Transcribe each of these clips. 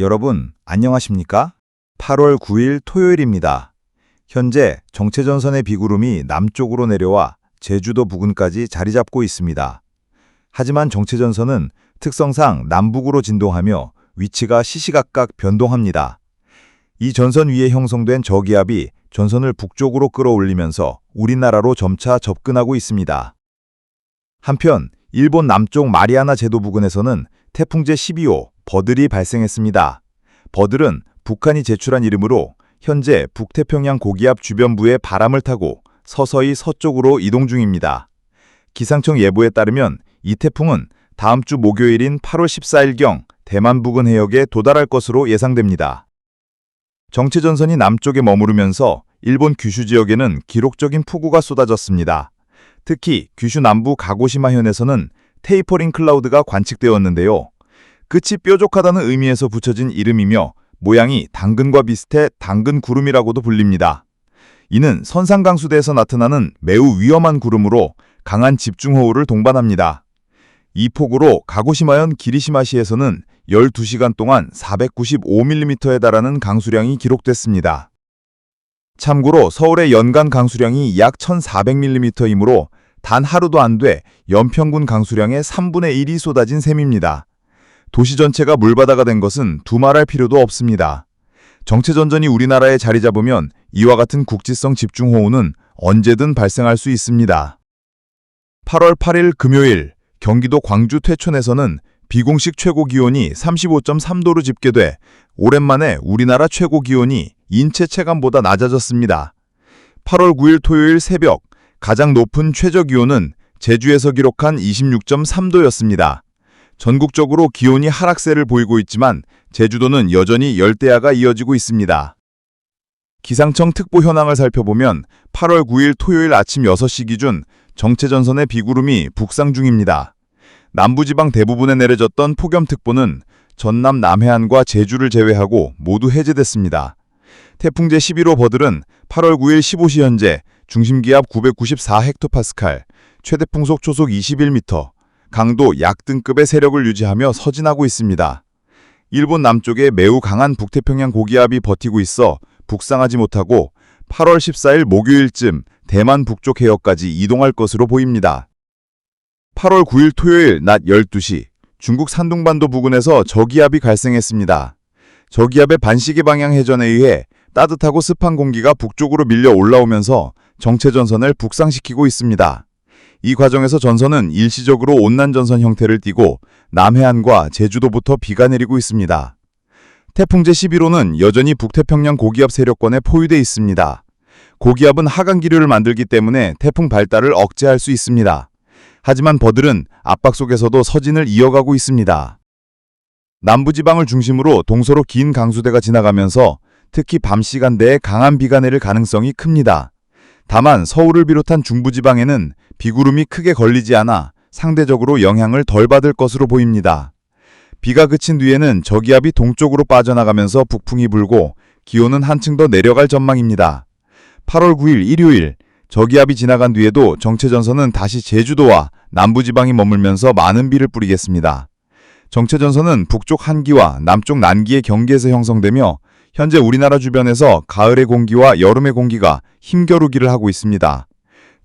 여러분, 안녕하십니까? 8월 9일 토요일입니다. 현재 정체전선의 비구름이 남쪽으로 내려와 제주도 부근까지 자리 잡고 있습니다. 하지만 정체전선은 특성상 남북으로 진동하며 위치가 시시각각 변동합니다. 이 전선 위에 형성된 저기압이 전선을 북쪽으로 끌어올리면서 우리나라로 점차 접근하고 있습니다. 한편 일본 남쪽 마리아나 제도 부근에서는 태풍제 12호 버들이 발생했습니다. 버들은 북한이 제출한 이름으로 현재 북태평양 고기압 주변부의 바람을 타고 서서히 서쪽으로 이동 중입니다. 기상청 예보에 따르면 이 태풍은 다음 주 목요일인 8월 14일경 대만 부근 해역에 도달할 것으로 예상됩니다. 정체전선이 남쪽에 머무르면서 일본 규슈 지역에는 기록적인 폭우가 쏟아졌습니다. 특히 규슈 남부 가고시마 현에서는 테이퍼링 클라우드가 관측되었는데요. 끝이 뾰족하다는 의미에서 붙여진 이름이며 모양이 당근과 비슷해 당근 구름이라고도 불립니다. 이는 선상강수대에서 나타나는 매우 위험한 구름으로 강한 집중호우를 동반합니다. 이 폭우로 가고시마현 기리시마시에서는 12시간 동안 495mm에 달하는 강수량이 기록됐습니다. 참고로 서울의 연간 강수량이 약 1400mm이므로 단 하루도 안 돼 연평균 강수량의 3분의 1이 쏟아진 셈입니다. 도시 전체가 물바다가 된 것은 두말할 필요도 없습니다. 정체전전이 우리나라에 자리 잡으면 이와 같은 국지성 집중호우는 언제든 발생할 수 있습니다. 8월 8일 금요일 경기도 광주 퇴촌에서는 비공식 최고 기온이 35.3도로 집계돼 오랜만에 우리나라 최고 기온이 인체 체감보다 낮아졌습니다. 8월 9일 토요일 새벽 가장 높은 최저 기온은 제주에서 기록한 26.3도였습니다. 전국적으로 기온이 하락세를 보이고 있지만 제주도는 여전히 열대야가 이어지고 있습니다. 기상청 특보 현황을 살펴보면 8월 9일 토요일 아침 6시 기준 정체전선의 비구름이 북상 중입니다. 남부지방 대부분에 내려졌던 폭염특보는 전남 남해안과 제주를 제외하고 모두 해제됐습니다. 태풍 제 11호 버들은 8월 9일 15시 현재 중심기압 994헥토파스칼, 최대 풍속 초속 21m, 강도 약등급의 세력을 유지하며 서진하고 있습니다. 일본 남쪽에 매우 강한 북태평양 고기압이 버티고 있어 북상하지 못하고 8월 14일 목요일쯤 대만 북쪽 해역까지 이동할 것으로 보입니다. 8월 9일 토요일 낮 12시 중국 산둥반도 부근에서 저기압이 발생했습니다. 저기압의 반시계 방향 회전에 의해 따뜻하고 습한 공기가 북쪽으로 밀려 올라오면서 정체 전선을 북상시키고 있습니다. 이 과정에서 전선은 일시적으로 온난 전선 형태를 띠고 남해안과 제주도부터 비가 내리고 있습니다. 태풍 제 11호는 여전히 북태평양 고기압 세력권에 포위돼 있습니다. 고기압은 하강 기류를 만들기 때문에 태풍 발달을 억제할 수 있습니다. 하지만 버들은 압박 속에서도 서진을 이어가고 있습니다. 남부지방을 중심으로 동서로 긴 강수대가 지나가면서 특히 밤 시간대에 강한 비가 내릴 가능성이 큽니다. 다만 서울을 비롯한 중부지방에는 비구름이 크게 걸리지 않아 상대적으로 영향을 덜 받을 것으로 보입니다. 비가 그친 뒤에는 저기압이 동쪽으로 빠져나가면서 북풍이 불고 기온은 한층 더 내려갈 전망입니다. 8월 9일 일요일 저기압이 지나간 뒤에도 정체전선은 다시 제주도와 남부지방이 머물면서 많은 비를 뿌리겠습니다. 정체전선은 북쪽 한기와 남쪽 난기의 경계에서 형성되며 현재 우리나라 주변에서 가을의 공기와 여름의 공기가 힘겨루기를 하고 있습니다.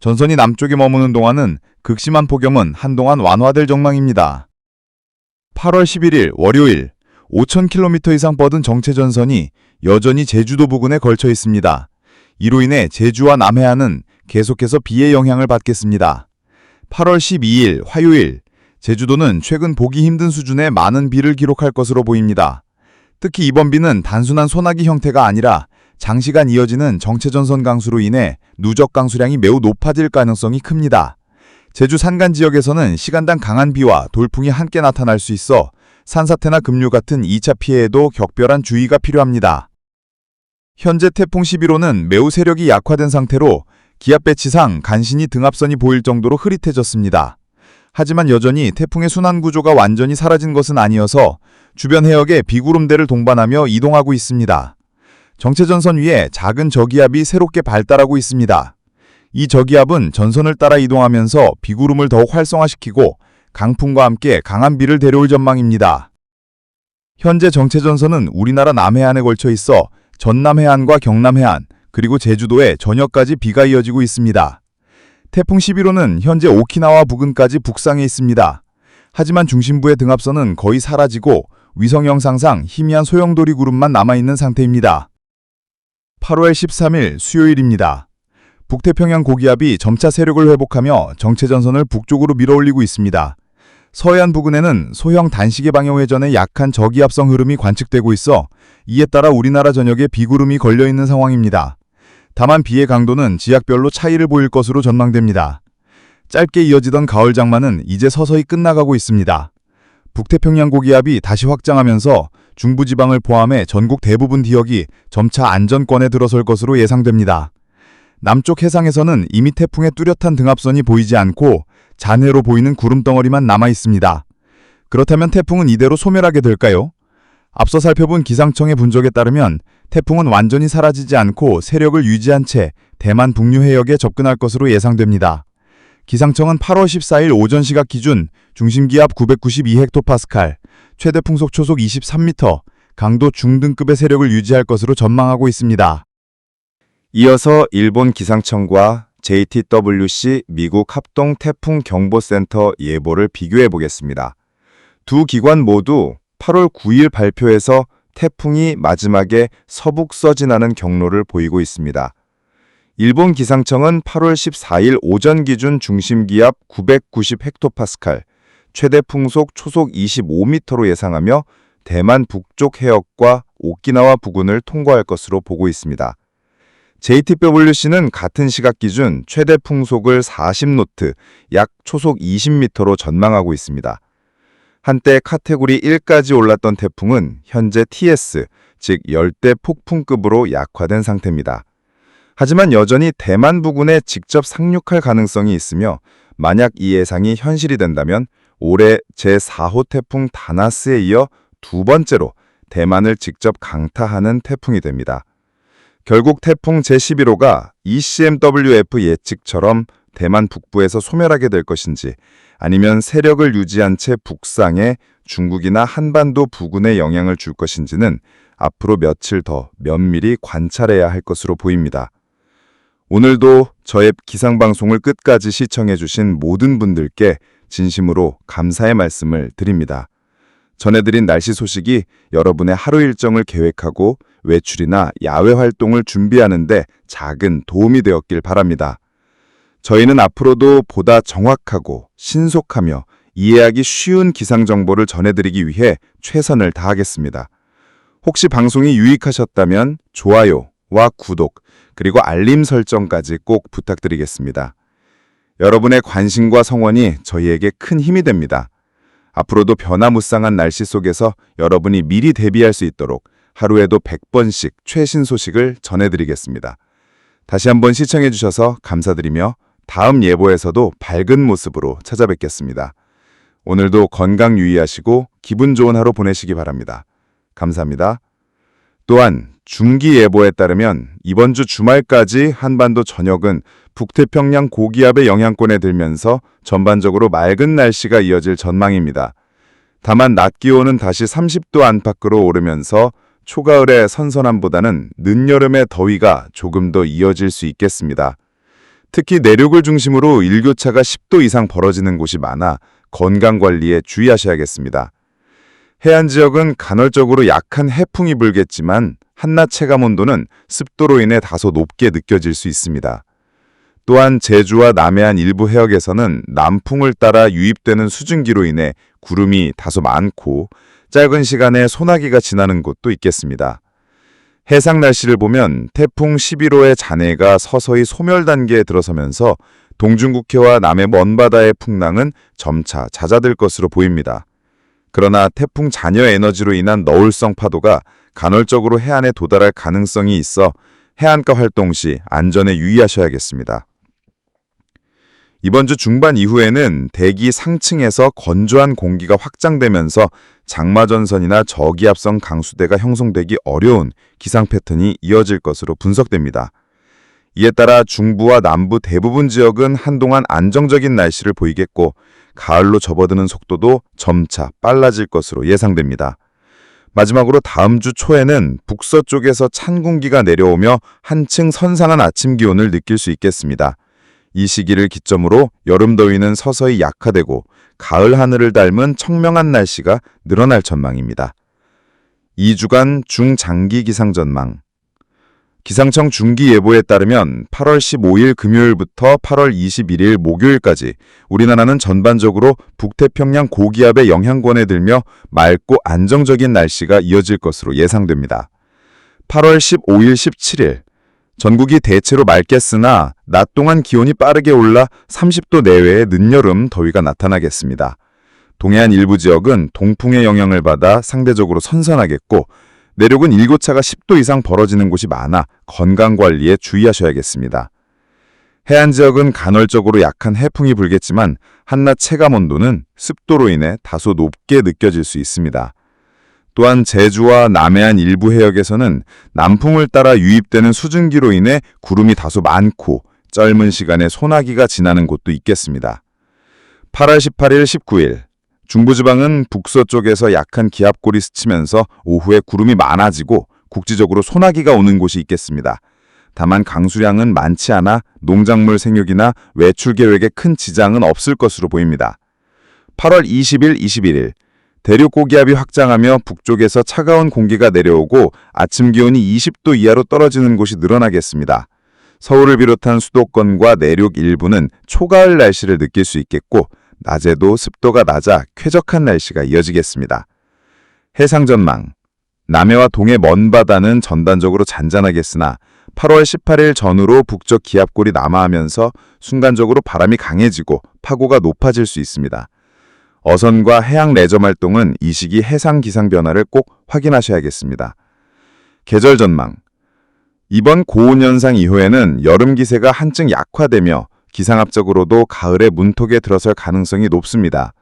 전선이 남쪽에 머무는 동안은 극심한 폭염은 한동안 완화될 전망입니다. 8월 11일 월요일 5,000km 이상 뻗은 정체전선이 여전히 제주도 부근에 걸쳐 있습니다. 이로 인해 제주와 남해안은 계속해서 비의 영향을 받겠습니다. 8월 12일 화요일 제주도는 최근 보기 힘든 수준의 많은 비를 기록할 것으로 보입니다. 특히 이번 비는 단순한 소나기 형태가 아니라 장시간 이어지는 정체전선 강수로 인해 누적 강수량이 매우 높아질 가능성이 큽니다. 제주 산간 지역에서는 시간당 강한 비와 돌풍이 함께 나타날 수 있어 산사태나 급류 같은 2차 피해에도 격별한 주의가 필요합니다. 현재 태풍 11호는 매우 세력이 약화된 상태로 기압 배치상 간신히 등압선이 보일 정도로 흐릿해졌습니다. 하지만 여전히 태풍의 순환 구조가 완전히 사라진 것은 아니어서 주변 해역에 비구름대를 동반하며 이동하고 있습니다. 정체전선 위에 작은 저기압이 새롭게 발달하고 있습니다. 이 저기압은 전선을 따라 이동하면서 비구름을 더욱 활성화시키고 강풍과 함께 강한 비를 데려올 전망입니다. 현재 정체전선은 우리나라 남해안에 걸쳐 있어 전남해안과 경남해안, 그리고 제주도에 저녁까지 비가 이어지고 있습니다. 태풍 11호는 현재 오키나와 부근까지 북상해 있습니다. 하지만 중심부의 등압선은 거의 사라지고 위성 영상상 희미한 소용돌이 구름만 남아있는 상태입니다. 8월 13일 수요일입니다. 북태평양 고기압이 점차 세력을 회복하며 정체전선을 북쪽으로 밀어올리고 있습니다. 서해안 부근에는 소형 단시계 방향 회전의 약한 저기압성 흐름이 관측되고 있어 이에 따라 우리나라 전역에 비구름이 걸려 있는 상황입니다. 다만 비의 강도는 지역별로 차이를 보일 것으로 전망됩니다. 짧게 이어지던 가을 장마는 이제 서서히 끝나가고 있습니다. 북태평양 고기압이 다시 확장하면서 중부지방을 포함해 전국 대부분 지역이 점차 안전권에 들어설 것으로 예상됩니다. 남쪽 해상에서는 이미 태풍의 뚜렷한 등압선이 보이지 않고 잔해로 보이는 구름덩어리만 남아 있습니다. 그렇다면 태풍은 이대로 소멸하게 될까요? 앞서 살펴본 기상청의 분석에 따르면 태풍은 완전히 사라지지 않고 세력을 유지한 채 대만 북류 해역에 접근할 것으로 예상됩니다. 기상청은 8월 14일 오전 시각 기준 중심 기압 992헥토파스칼, 최대 풍속 초속 23m, 강도 중등급의 세력을 유지할 것으로 전망하고 있습니다. 이어서 일본 기상청과 JTWC 미국 합동 태풍 경보센터 예보를 비교해 보겠습니다. 두 기관 모두 8월 9일 발표에서 태풍이 마지막에 서북 서 진하는 경로를 보이고 있습니다. 일본 기상청은 8월 14일 오전 기준 중심 기압 990 헥토파스칼, 최대 풍속 초속 25m로 예상하며 대만 북쪽 해역과 오키나와 부근을 통과할 것으로 보고 있습니다. JTWC는 같은 시각 기준 최대 풍속을 40노트, 약 초속 20m로 전망하고 있습니다. 한때 카테고리 1까지 올랐던 태풍은 현재 TS, 즉 열대 폭풍급으로 약화된 상태입니다. 하지만 여전히 대만 부근에 직접 상륙할 가능성이 있으며 만약 이 예상이 현실이 된다면 올해 제4호 태풍 다나스에 이어 두 번째로 대만을 직접 강타하는 태풍이 됩니다. 결국 태풍 제11호가 E ECMWF 예측처럼 대만 북부에서 소멸하게 될 것인지 아니면 세력을 유지한 채 북상해 중국이나 한반도 부근에 영향을 줄 것인지는 앞으로 며칠 더 면밀히 관찰해야 할 것으로 보입니다. 오늘도 저의 기상방송을 끝까지 시청해주신 모든 분들께 진심으로 감사의 말씀을 드립니다. 전해드린 날씨 소식이 여러분의 하루 일정을 계획하고 외출이나 야외 활동을 준비하는데 작은 도움이 되었길 바랍니다. 저희는 앞으로도 보다 정확하고 신속하며 이해하기 쉬운 기상 정보를 전해드리기 위해 최선을 다하겠습니다. 혹시 방송이 유익하셨다면 좋아요와 구독, 그리고 알림 설정까지 꼭 부탁드리겠습니다. 여러분의 관심과 성원이 저희에게 큰 힘이 됩니다. 앞으로도 변화무쌍한 날씨 속에서 여러분이 미리 대비할 수 있도록 하루에도 100번씩 최신 소식을 전해드리겠습니다. 다시 한번 시청해주셔서 감사드리며 다음 예보에서도 밝은 모습으로 찾아뵙겠습니다. 오늘도 건강 유의하시고 기분 좋은 하루 보내시기 바랍니다. 감사합니다. 또한 중기 예보에 따르면 이번 주 주말까지 한반도 전역은 북태평양 고기압의 영향권에 들면서 전반적으로 맑은 날씨가 이어질 전망입니다. 다만 낮 기온은 다시 30도 안팎으로 오르면서 초가을의 선선함보다는 늦여름의 더위가 조금 더 이어질 수 있겠습니다. 특히 내륙을 중심으로 일교차가 10도 이상 벌어지는 곳이 많아 건강 관리에 주의하셔야겠습니다. 해안 지역은 간헐적으로 약한 해풍이 불겠지만 한낮 체감 온도는 습도로 인해 다소 높게 느껴질 수 있습니다. 또한 제주와 남해안 일부 해역에서는 남풍을 따라 유입되는 수증기로 인해 구름이 다소 많고 짧은 시간에 소나기가 지나는 곳도 있겠습니다. 해상 날씨를 보면 태풍 11호의 잔해가 서서히 소멸 단계에 들어서면서 동중국해와 남해 먼바다의 풍랑은 점차 잦아들 것으로 보입니다. 그러나 태풍 잔여 에너지로 인한 너울성 파도가 간헐적으로 해안에 도달할 가능성이 있어 해안가 활동 시 안전에 유의하셔야겠습니다. 이번 주 중반 이후에는 대기 상층에서 건조한 공기가 확장되면서 장마전선이나 저기압성 강수대가 형성되기 어려운 기상 패턴이 이어질 것으로 분석됩니다. 이에 따라 중부와 남부 대부분 지역은 한동안 안정적인 날씨를 보이겠고 가을로 접어드는 속도도 점차 빨라질 것으로 예상됩니다. 마지막으로 다음 주 초에는 북서 쪽에서 찬 공기가 내려오며 한층 선선한 아침 기온을 느낄 수 있겠습니다. 이 시기를 기점으로 여름 더위는 서서히 약화되고 가을 하늘을 닮은 청명한 날씨가 늘어날 전망입니다. 2주간 중장기 기상 전망 기상청 중기 예보에 따르면 8월 15일 금요일부터 8월 21일 목요일까지 우리나라는 전반적으로 북태평양 고기압의 영향권에 들며 맑고 안정적인 날씨가 이어질 것으로 예상됩니다. 8월 15일 17일 전국이 대체로 맑겠으나 낮 동안 기온이 빠르게 올라 30도 내외의 늦여름 더위가 나타나겠습니다. 동해안 일부 지역은 동풍의 영향을 받아 상대적으로 선선하겠고 내륙은 일교차가 10도 이상 벌어지는 곳이 많아 건강관리에 주의하셔야겠습니다. 해안 지역은 간헐적으로 약한 해풍이 불겠지만 한낮 체감 온도는 습도로 인해 다소 높게 느껴질 수 있습니다. 또한 제주와 남해안 일부 해역에서는 남풍을 따라 유입되는 수증기로 인해 구름이 다소 많고 짧은 시간에 소나기가 지나는 곳도 있겠습니다. 8월 18일, 19일 중부지방은 북서쪽에서 약한 기압골이 스치면서 오후에 구름이 많아지고 국지적으로 소나기가 오는 곳이 있겠습니다. 다만 강수량은 많지 않아 농작물 생육이나 외출 계획에 큰 지장은 없을 것으로 보입니다. 8월 20일, 21일 대륙 고기압이 확장하며 북쪽에서 차가운 공기가 내려오고 아침 기온이 20도 이하로 떨어지는 곳이 늘어나겠습니다. 서울을 비롯한 수도권과 내륙 일부는 초가을 날씨를 느낄 수 있겠고 낮에도 습도가 낮아 쾌적한 날씨가 이어지겠습니다. 해상 전망 남해와 동해 먼 바다는 전반적으로 잔잔하겠으나 8월 18일 전후로 북쪽 기압골이 남하하면서 순간적으로 바람이 강해지고 파고가 높아질 수 있습니다. 어선과 해양 레저 활동은 이 시기 해상 기상 변화를 꼭 확인하셔야겠습니다. 계절 전망 이번 고온 현상 이후에는 여름 기세가 한층 약화되며 기상학적으로도 가을의 문턱에 들어설 가능성이 높습니다.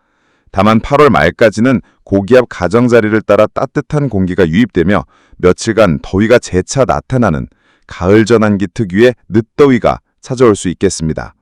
다만 8월 말까지는 고기압 가정자리를 따라 따뜻한 공기가 유입되며 며칠간 더위가 재차 나타나는 가을 전환기 특유의 늦더위가 찾아올 수 있겠습니다.